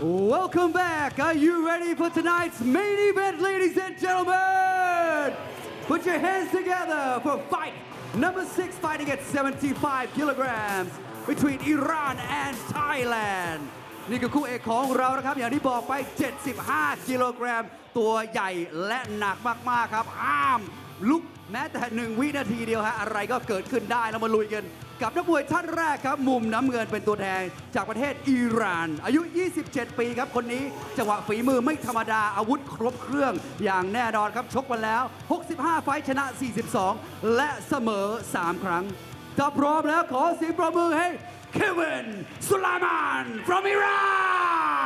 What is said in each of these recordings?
Welcome back. Are you ready for tonight's main event, ladies and gentlemen? Put your hands together for fight number six, fighting at 75 kilograms between Iran and Thailand. นี่คือคู่เอกของเรานะครับ อย่างที่บอกไป 75 กิโลกรัม ตัวใหญ่และหนักมาก ๆ ครับ ห้าม ลุกแม้แต่หนึ่งวินาทีเดียวฮะอะไรก็เกิดขึ้นได้เรามาลุยกัน กับนักมวยท่านแรกครับ มุมน้ำเงินเป็นตัวแทนจากประเทศอิหร่าน อายุ 27 ปีครับคนนี้จังหวะฝีมือไม่ธรรมดาอาวุธครบเครื่องอย่างแน่นอนครับชกมาแล้ว 65 ไฟชนะ 42 และเสมอ 3 ครั้งถ้าพร้อมแล้วขอเสียงปรบมือให้เควินสุลามาน from Iran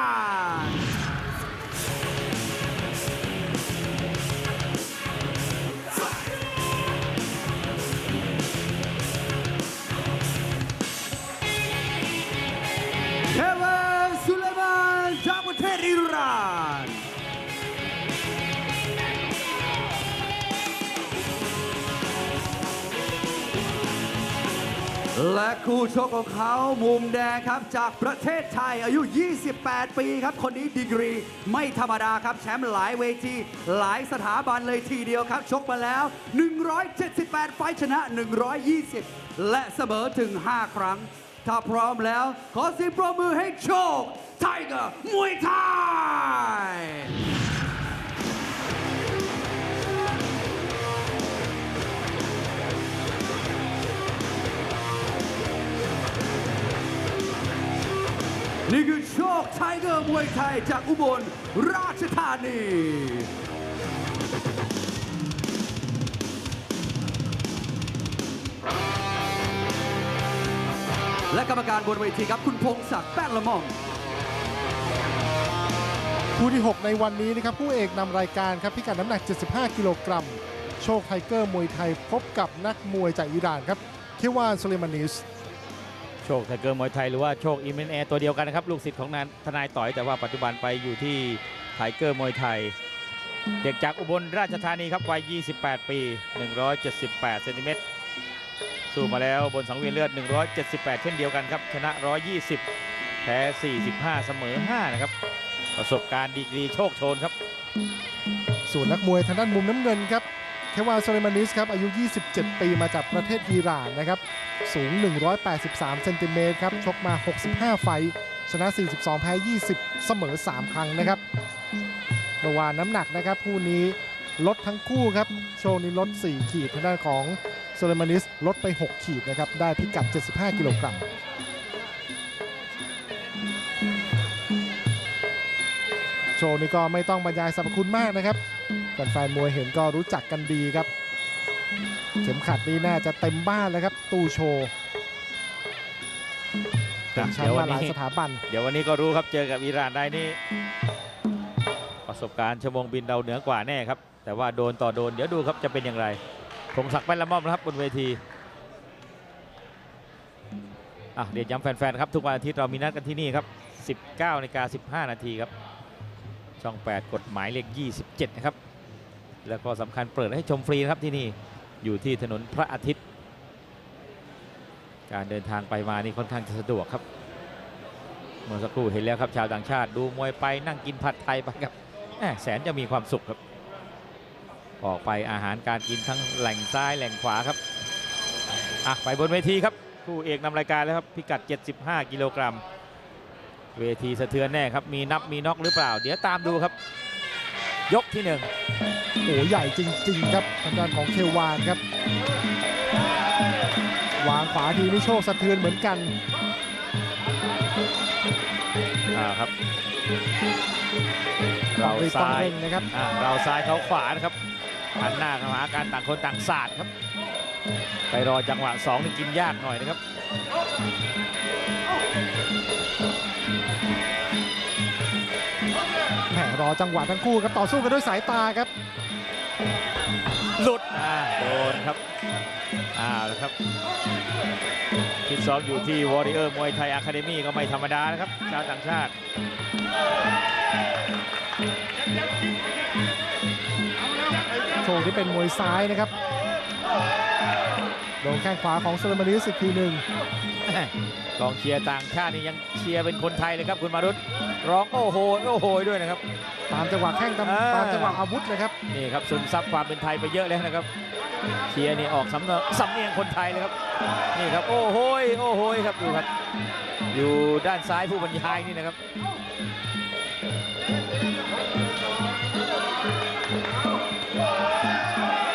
และคู่ชกของเขามุมแดงครับ จากประเทศไทยอายุ 28 ปีครับ คนนี้ดีกรีไม่ธรรมดาครับ แชมป์หลายเวที หลายสถาบันเลยทีเดียวครับ ชกมาแล้ว 178 ไฟชนะ 120 และเสมอถึง 5 ครั้ง ถ้าพร้อมแล้ว ขอเสียงปรบมือให้โชค ไทเกอร์มวยไทย อโชคไทเกอร์มวยไทยจากอุบลราชธานีและกรรมการบนเวทีครับคุณพงศักดิ์แป้งละม่อมคู่ที่ 6 ในวันนี้นะครับผู้เอกนำรายการครับพิกัดน้ำหนัก 75 กิโลกรัม โชคไทเกอร์มวยไทยพบกับนักมวยจากอิหร่านครับเควานสุเลมานิส โชคไทเกอร์มวยไทยหรือว่าโชคอิมเมนแอร์ตัวเดียวกันนะครับ ลูกศิษย์ของนายทนายต่อยแต่ว่าปัจจุบันไปอยู่ที่ไทเกอร์มวยไทย เด็กจากอุบลราชธานีครับวัย 28 ปี 178เซนติเมตรสู้มาแล้วบนสังเวียนเลือด 178 เช่นเดียวกันครับ ชนะ 120 แพ้ 45 เสมอ 5 นะครับ ประสบการณ์ดีกรีโชคโชนครับ ส่วนนักมวยทางด้านมุมน้ำเงินครับ เควานสุเลมานิสครับอายุ 27 ปีมาจากประเทศอิหร่านนะครับสูง 183 เซนติเมตรครับชกมา 65 ไฟชนะ 42 แพ้ 20 เสมอ 3 ครั้งนะครับเมื่อวานน้ำหนักนะครับคู่นี้ลดทั้งคู่ครับโชว์นี้ลด 4 ขีดทางด้านของโซเลมานิสลดไป 6 ขีดนะครับได้พิกัด 75 กิโลกรัมโชว์นี้ก็ไม่ต้องบรรยายสรรพคุณมากนะครับ แฟนๆมวยเห็นก็รู้จักกันดีครับ เข็มขัดนี้น่าจะเต็มบ้านแล้วครับ ตู้โชว์เป็นแชมป์มาหลายสถาบัน เดี๋ยววันนี้ก็รู้ครับเจอกับอิหร่านได้นี่ประสบการณ์ชั่วโมงบินเราเหนือกว่าแน่ครับ แต่ว่าโดนต่อโดนเดี๋ยวดูครับจะเป็นอย่างไรพงศักดิ์แป้นละม่อมนะครับบนเวทีอะเดี๋ยวย้ำแฟนๆครับทุกวันอาทิตย์เรามีนัดกันที่นี่ครับ 19นาฬิกา15 นาทีครับ ช่อง 8 กฎหมายเลข 27 นะครับ แล้วก็สำคัญเปิดให้ชมฟรีนะครับที่นี่อยู่ที่ถนนพระอาทิตย์ การเดินทางไปมานี่ค่อนข้างจะสะดวกครับเมื่อสักครู่เห็นแล้วครับชาวต่างชาติดูมวยไปนั่งกินผัดไทยไปครับแหมแสนจะมีความสุขครับ ออกไปอาหารการกินทั้งแหล่งซ้ายแหล่งขวาครับอะไปบนเวทีครับคู่เอกนำรายการแล้วครับพิกัด 75 กิโลกรัม เวทีสะเทือนแน่ครับ มีนับมีน็อกหรือเปล่า เดี๋ยวตามดูครับ ยกที่หนึ่งโอ้โหใหญ่จริง ๆ ครับทางด้านของเควานครับ วางขวาทีนี่โชคสะเทือนเหมือนกันอ่าครับ เรารีบต้องซ้ายเร่งนะครับอ่าเราซ้ายเขาขวานะครับหันหน้าเข้าหาการต่างคนต่างศาสตร์ครับ ไปรอจังหวะสองนี่กินยากหน่อยนะครับ รอจังหวะทั้งคู่ครับต่อสู้กันด้วยสายตาครับ หลุดอ่าโดนครับอ่าแล้วครับฟิตซ้อมอยู่ที่วอริเออร์มวยไทยอะคาเดมี่ก็ไม่ธรรมดานะครับชาวต่างชาติโชคที่เป็นมวยซ้ายนะครับ โดนแข้งขวาของโซเลมานิสอีกทีหนึ่งกองเชียร์ต่างชาตินี่ยังเชียร์เป็นคนไทยเลยครับคุณมารุตร้องโอ้โหโอ้โหด้วยนะครับตามจังหวะแข้งตามอ่าตามจังหวะอาวุธเลยครับนี่ครับซึมซับความเป็นไทยไปเยอะแล้วนะครับ เชียร์นี่ออกสำเนาสำเนียงคนไทยเลยครับนี่ครับโอ้โหยโอ้โหยครับดูครับอยู่ด้านซ้ายผู้บรรยายนี่นะครับ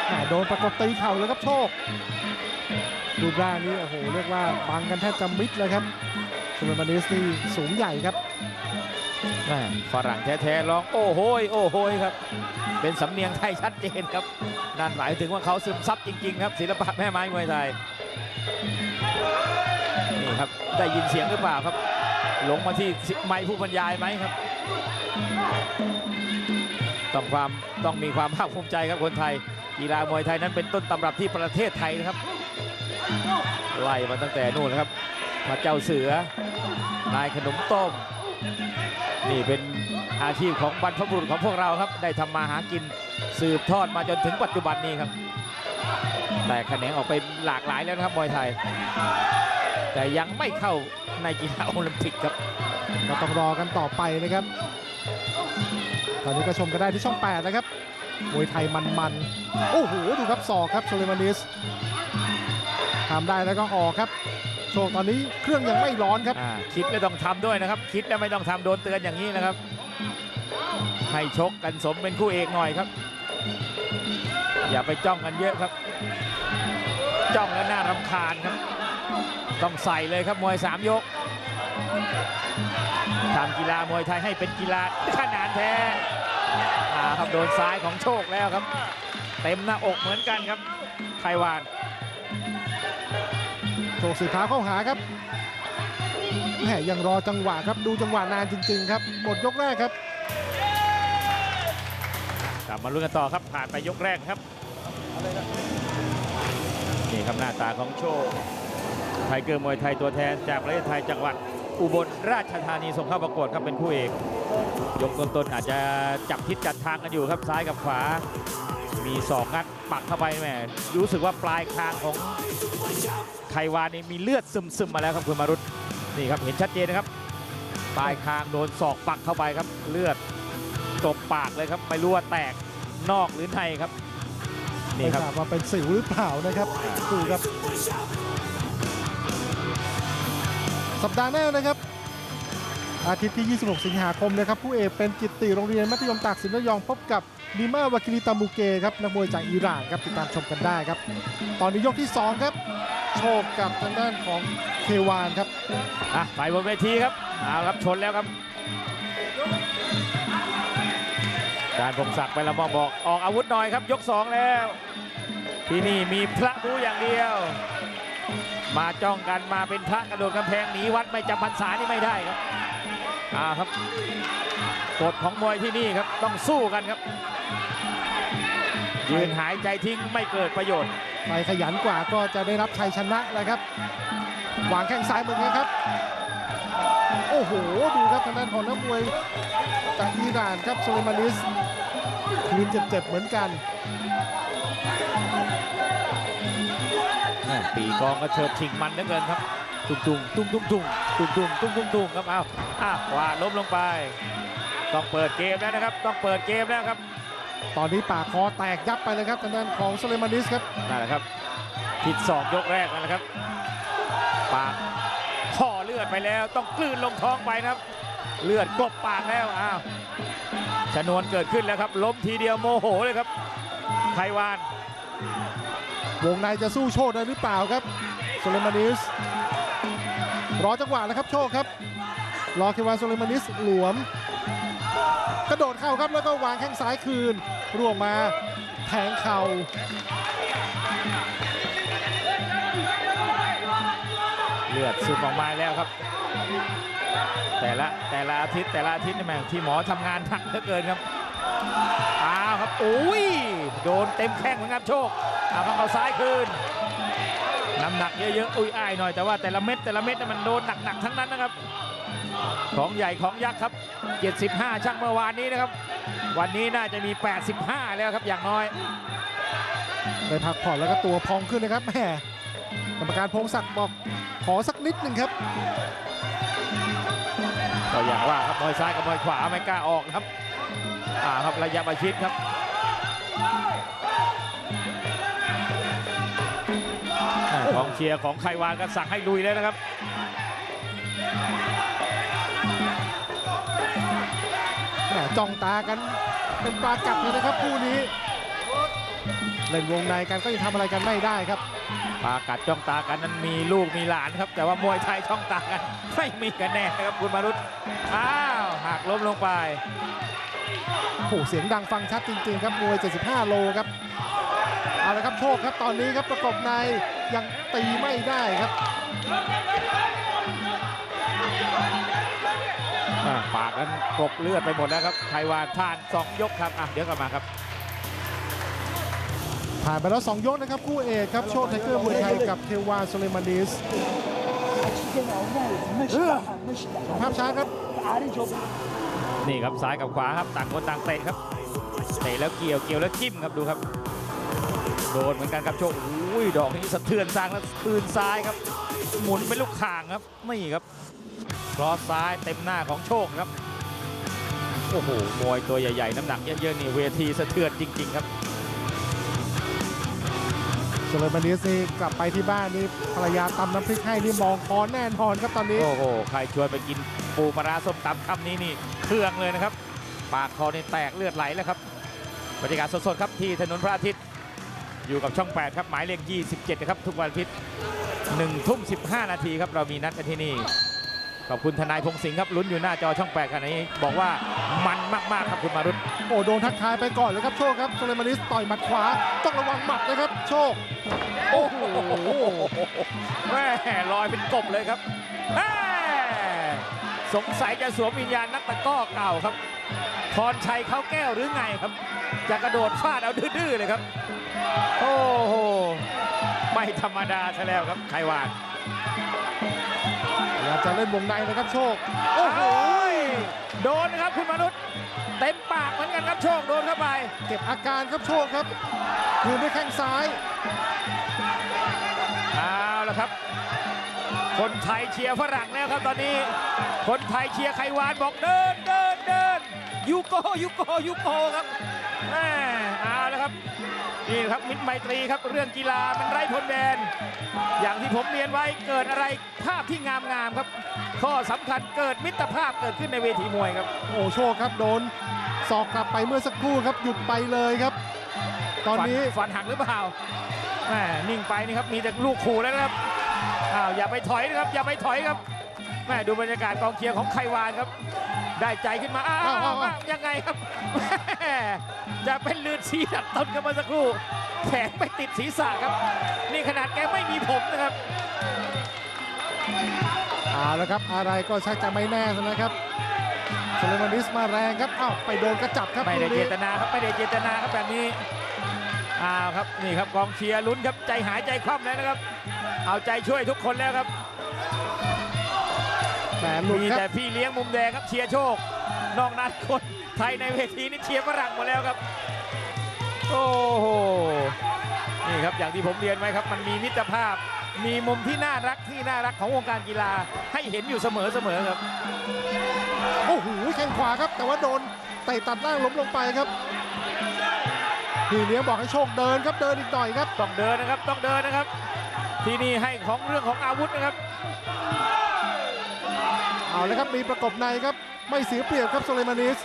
แหม่โดนประกบตีเข่าเลยครับโชค รูปร่างนี้โอ้โหเรียกว่าบังกันแทบจะมิดเลยครับโซเลมานิสนี่สูงใหญ่ครับฝรั่งแท้ๆร้องโอ้โหยโอ้โหยครับ เป็นสำเนียงไทยชัดเจนครับนั่นหมายถึงว่าเขาซึมซับจริง ๆ ครับศิลปะแม่ไม้มวยไทยนี่ครับได้ยินเสียงหรือเปล่าครับลงมาที่ไม้ผู้บรรยายไหมครับ ต้องความต้องมีความภาคภูมิใจครับคนไทยกีฬามวยไทยนั้นเป็นต้นตำรับที่ประเทศไทยนะครับ ไล่มาตั้งแต่นู่นนะครับพระเจ้าเสือนายขนมต้ม นี่เป็นอาชีพของบรรพบุรุษของพวกเราครับ ได้ทำมาหากินสืบทอดมาจนถึงปัจจุบันนี้ครับ แต่แขนงออกไปหลากหลายแล้วนะครับมวยไทย แต่ยังไม่เข้าในกีฬาโอลิมปิกครับก็ต้องรอกันต่อไปนะครับ ตอนนี้ก็ชมกันได้ที่ช่อง 8 นะครับมวยไทยมันๆโอ้โหดูครับศอกครับโซเลมานิส ทำได้แล้วก็ออกครับ โชคตอนนี้เครื่องยังไม่ร้อนครับ อ่าคิดแล้วต้องทำด้วยนะครับ คิดแล้วไม่ต้องทำโดนเตือนอย่างนี้นะครับ ให้ชกกันสมเป็นคู่เอกหน่อยครับ อย่าไปจ้องกันเยอะครับ จ้องแล้วน่ารำคาญครับ ต้องใส่เลยครับมวยสามยกทำกีฬามวยไทยให้เป็นกีฬาขนานแท้อ่าครับโดนซ้ายของโชคแล้วครับ เต็มหน้าอกเหมือนกันครับไทยวาน โชคสืบเท้าเข้าหาครับแหมยังรอจังหวะครับดูจังหวะนานจริง ๆ ครับ หมดยกแรกครับกลับมาลุ้นกันต่อครับผ่านไปยกแรกครับนี่ครับหน้าตาของโชคไทเกอร์มวยไทยตัวแทนจากประเทศไทยจังหวัดอุบลราชธานีส่งเข้าประกวดครับเป็นคู่เอก ยกต้นๆอาจจะจับทิศจัดทางกันอยู่ครับซ้ายกับขวา มีศอกงัดปักเข้าไปแหมรู้สึกว่าปลายคางของไทยวานนี่มีเลือดซึมๆมาแล้วครับคุณมารุตนี่ครับเห็นชัดเจนนะครับ ปลายคางโดนศอกปักเข้าไปครับ เลือดกลบปากเลยครับไม่รู้ว่าแตกนอกหรือในครับนี่ไม่ครับทราบว่าเป็นสิวหรือเปล่านะครับดูครับ สัปดาห์หน้านะครับ อาทิตย์ที่ 26 สิงหาคมนะครับผู้เอกเป็นกิตติโรงเรียนมัธยมตากสินระยองพบกับนิมาวากิริตามูเกครับนักมวยจากอิหร่านครับติดตามชมกันได้ครับ ตอนนี้ยกที่ 2 ครับ โชคกับทางด้านของเควานครับอะไปบนเวทีครับเอาครับชนแล้วครับ การพงศักดิ์ไปละมองบอกออกอาวุธหน่อยครับ ยก 2 แล้ว ที่นี่มีพระบูอย่างเดียว มาจ้องกันมาเป็นพระกระโดดกำแพงหนีวัดไม่จำพรรษานี่ไม่ได้ครับ อ่าครับกฎของมวยที่นี่ครับต้องสู้กันครับ ยืนหายใจทิ้งไม่เกิดประโยชน์ใครขยันกว่าก็จะได้รับชัยชนะแหละครับวางแข้งซ้ายเหมือนกันครับ โอ้โห ดูครับทางด้านของนักมวยจากอิหร่านครับโซเลมานิสคืนเจ็บๆเหมือนกันแม่ปีกองก็เชิดชิงมันเหลือเกินครับ ตุ้งตุ้งตุ้งตุ้งตุ้งตุ้งตุ้งตุ้งตุ้งตุ้งครับเอา อ้าววาดล้มลงไป ต้องเปิดเกมแล้วนะครับ ต้องเปิดเกมแล้วครับ ตอนนี้ปากคอแตกยับไปเลยครับทางด้านของโซเลมานิสครับนั่นแหละครับผิดศอกยกแรกนั่นแหละครับ ปากห่อเลือดไปแล้ว ต้องกลืนลงท้องไปนะครับ เลือดกลบปากแล้วอ้าวชนวนเกิดขึ้นแล้วครับล้มทีเดียวโมโหเลยครับไทวาน วงในจะสู้โชคได้หรือเปล่าครับโซเลมานิสรอจังหวะแล้วครับโชคครับ รอเควานโซเลมานิสหลวม กระโดดเข้าครับแล้วก็วางแข้งซ้ายคืนร่วงมาแทงเข่าเลือดซึมออกมาแล้วครับ แต่ละแต่ละอาทิตย์แต่ละอาทิตย์นี่แม่งที่หมอทำงานหนักเหลือเกินครับอ้าวครับโอ้ยโดนเต็มแข้งเหมือนกันโชคเอาครับเอาซ้ายคืนน้ำหนักเยอะๆอุ้ยอ้ายหน่อยแต่ว่าแต่ละเม็ดแต่ละเม็ดนี่มันโดนหนักๆทั้งนั้นนะครับ ของใหญ่ของยักษ์ครับ 75 ช่างเมื่อวานนี้นะครับ วันนี้น่าจะมี 85 แล้วครับอย่างน้อยได้พักผ่อนแล้วก็ตัวพองขึ้นนะครับแหมกรรมการพงศักดิ์บอกขอสักนิดหนึ่งครับก็อย่างว่าครับมวยซ้ายกับมวยขวาไม่กล้าออกนะครับอ่าครับระยะประชิดครับอ่ากองเชียร์ของไควานก็สั่งให้ลุยแล้วนะครับ จ้องตากันเป็นปลากัดเลยนะครับคู่นี้ เล่นวงในกันก็ยังทำอะไรกันไม่ได้ครับปากัดจ้องตากันนั้นมีลูกมีหลานครับ แต่ว่ามวยไทยช่องตากันไม่มีกันแน่นะครับคุณมารุตอ้าวหักล้มลงไปโอ้โหเสียงดังฟังชัดจริงๆครับมวย 75 โลครับเอาละครับโชคครับตอนนี้ครับประกบในยังตีไม่ได้ครับ ปากนั้นกบเลือดไปหมดแล้วครับไทยวานท่านสองยกครับอะเดี๋ยวกลับมาครับ ผ่านไปแล้ว2ยกนะครับ คู่เอกครับ โชคไทเกอร์มวยไทยกับเทวาโซเลมานิสภาพช้าครับ นี่ครับซ้ายกับขวาครับต่างคนต่างเตะครับเตะแล้วเกี่ยวเกี่ยวแล้วจิ้มครับดูครับ โดนเหมือนกันครับโชคอุ้ยดอกนี้สะเทือนซ้ายแล้วคืนซ้ายครับ หมุนเป็นลูกข่างครับนี่ครับค รอสซ้ายเต็มหน้าของโชคครับ โอ้โห มวยตัวใหญ่ๆ น้ำหนักเยอะๆ นี่เวทีสะเทือนจริงๆครับโซเลมานิสนี่กลับไปที่บ้านนี่ภรรยาตำน้ำพริกให้นี่มองคอนแน่นอนครับตอนนี้ โอ้โห ใครชวนไปกินปูปลาร้าส้มตำคำนี้นี่เครื่องเลยนะครับ ปากคอนี่แตกเลือดไหลแล้วครับบรรยากาศสดๆครับที่ถนนพระอาทิตย์อยู่กับช่อง 8 ครับ หมายเลข 27 นะครับ ทุกวันอาทิตย์1ทุ่ม15 นาทีครับ เรามีนัดกันที่นี่ ขอบคุณทนายพงศิงห์ครับลุ้นอยู่หน้าจอช่อง8ขณะนี้บอกว่ามันมากๆครับคุณมารุตโอ้โดนทักทายไปก่อนเลยครับโชคครับโซเลมานิสต่อยหมัดขวา ต้องระวังหมัดนะครับ โชค โอ้โหแม่ลอยเป็นกบเลยครับแม่สงสัยจะสวมวิญญาณนักตะกร้อเก่าครับพรชัยเขาแก้วหรือไงครับ จะกระโดดฟาดเอาดื้อๆเลยครับ โอ้โห ไม่ธรรมดาซะแล้วครับไขวานพยายาม จะเล่นวงในนะครับโชค โอ้โห โดนนะครับคุณมนุษย์ เต็มปากเหมือนกันครับโชคโดนเข้าไป เก็บอาการครับโชคครับคืนด้วยแข้งซ้ายเอาละครับ คนไทยเชียร์ฝรั่งแล้วครับตอนนี้ คนไทยเชียร์ไขวานบอกเดินเดินเดินยูโกยูโกยูโกครับแม่เอาละครับ นี่ครับมิตรไมตรีครับเรื่องกีฬามันไร้พรมแดน อย่างที่ผมเรียนไว้เกิดอะไรภาพที่งามงามๆครับ ข้อสำคัญเกิดมิตรภาพเกิดขึ้นในเวทีมวยครับ โอ้โชคครับโดนศอกกลับไปเมื่อสักครู่ครับหยุดไปเลยครับ ตอนนี้ฟัฟันหักหรือเปล่าแหมนิ่งไปนี่ครับมีแต่ลูกขู่แล้วนะครับอ้าวอย่าไปถอยนะครับอย่าไปถอยครับแหม่ดูบรรยากาศกองเชียร์ของไควานครับ ได้ใจขึ้นมาอ้าวอ้าวอ้าวอ้าวยังไงครับแหม่จะเป็นลืดชีดัดต้นกันมาสักครู่แขนไปติดศีรษะครับ นี่ขนาดแกไม่มีผมนะครับ เอาละครับ อะไรก็ชักจะไม่แน่แล้วนะครับโซเลมานิสมาแรงครับอ้าวไปโดนกระจับครับไม่ได้คู่เจนี้ตนาครับไม่ได้เจตนาครับแบบนี้อ้าวครับนี่ครับกองเชียร์ลุ้นครับใจหายใจคว่ำแล้วนะครับ เอาใจช่วยทุกคนแล้วครับ แหมหลุดมีครับแต่พี่เลี้ยงมุมแดงครับเชียร์โชค นอกนั้นคนไทยในเวทีนี่เชียร์ฝรั่งหมดแล้วครับ โอ้โห นี่ครับอย่างที่ผมเรียนไว้ครับ มันมีมิตรภาพ มีมุมที่น่ารักที่น่ารักของวงการกีฬาให้เห็นอยู่เสมอเสมอครับ โอ้โหแข้งขวาครับ แต่ว่าโดนเตะตัดล่างล้มลงไปครับพี่เลี้ยงบอกให้โชคเดินครับเดินอีกหน่อยครับต้องเดินนะครับ ต้องเดินนะครับ ที่นี่ให้ของเรื่องของอาวุธนะครับ เอาเลยครับมีประกบในครับไม่เสียเปรียบครับโซเลมานิส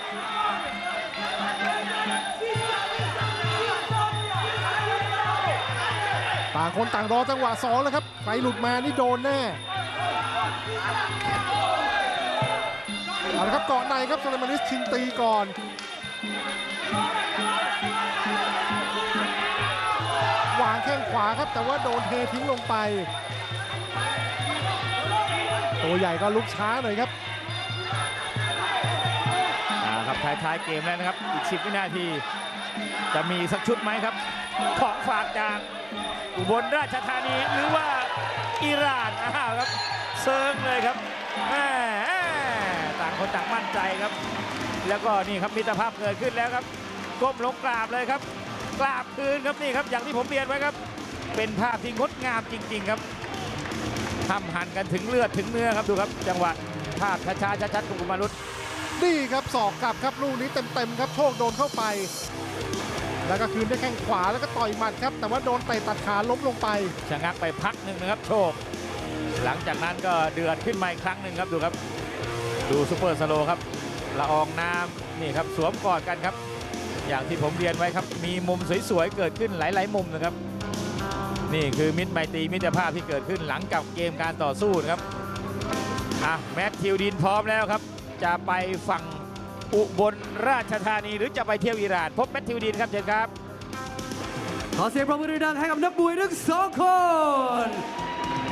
ต่างคนต่างรอจังหวะสองแล้วครับใครหลุดมานี่โดนแน่เอาละครับเกาะในครับโซเลมานิสชิงตีก่อนวางแข้งขวาครับแต่ว่าโดนเททิ้งลงไป ตัวใหญ่ก็ลุกช้าหน่อยครับครับท้ายท้ายเกมแล้วนะครับ อีก 10 วินาที จะมีสักชุดไหมครับ ของฝากจากอุบลราชธานีหรือว่าอิหร่านอ้าวครับเซิร์งเลยครับต่างคนต่างมั่นใจครับ แล้วก็นี่ครับมิตรภาพเกิดขึ้นแล้วครับก้มลงกราบเลยครับ กราบคืนครับนี่ครับอย่างที่ผมเรียนไว้ครับ เป็นภาพที่งดงามจริง ๆ ครับ ทำหันกันถึงเลือดถึงเนื้อครับดูครับ จังหวะภาพช้าๆชัดๆของกุมารุตนี่ครับศอกกลับครับลูกนี้เต็มๆครับโชคโดนเข้าไป แล้วก็คืนด้วยแข้งขวาแล้วก็ต่อยหมัดครับ แต่ว่าโดนเตะตัดขาล้มลงไปชะงักไปพักหนึ่งนะครับโชค หลังจากนั้นก็เดือดขึ้นมาอีกครั้งหนึ่งครับดูครับ ดูซูเปอร์สโลว์ครับละอองน้ำนี่ครับสวมกอดกันครับ อย่างที่ผมเรียนไว้ครับ มีมุมสวยๆเกิดขึ้นหลาย ๆ มุมนะครับ นี่คือมิตรไมตรีมิตรภาพที่เกิดขึ้นหลังกับเกมการต่อสู้นะครับอะแมทธิวดินพร้อมแล้วครับ จะไปฝั่งอุบลราชธานีหรือจะไปเที่ยวอิหร่าน พบแมทธิวดินครับเชิญครับขอเสียงปรบมือดังให้กับนักมวยทั้งสองคน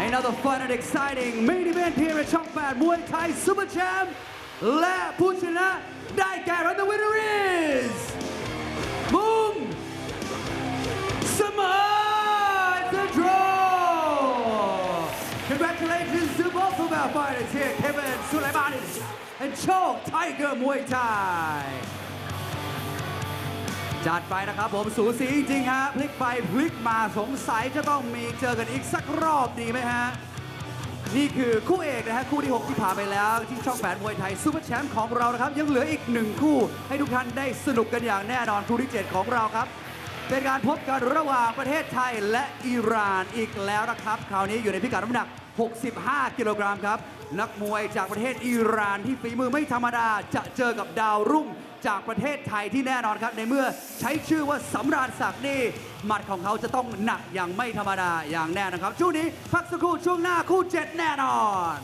Another fun and exciting main event here at ช่อง8มวยไทยซูเปอร์แชมป์และผู้ชนะได้แก่ and the winner is มุ of our fighters here Kevin Sulaimanis and Chok Tiger Muay Thai จัดไปนะครับผมสูสีจริงฮะพลิกไปพลิกมาสงสัยจะต้องมีเจอกันอีกสักรอบดีไหมฮะ นี่คือคู่เอกนะฮะคู่ที่ 6 ที่ผ่านไปแล้ว ที่ช่องแปดมวยไทยซูเปอร์แชมป์ของเรานะครับ ยังเหลืออีกหนึ่งคู่ ให้ทุกท่านได้สนุกกันอย่างแน่นอนคู่ที่ 7 ของเราครับ เป็นการพบกันระหว่างประเทศไทยและอิหร่านอีกแล้วนะครับ คราวนี้อยู่ในพิกัดน้ำหนัก 65 กิโลกรัมครับ นักมวยจากประเทศอิหร่านที่ฝีมือไม่ธรรมดาจะเจอกับดาวรุ่งจากประเทศไทยที่แน่นอนครับ ในเมื่อใช้ชื่อว่าสำราญศักดิ์นี่หมัดของเขาจะต้องหนักอย่างไม่ธรรมดาอย่างแน่นะครับช่วงนี้พักสักครู่ช่วงหน้าคู่7แน่นอน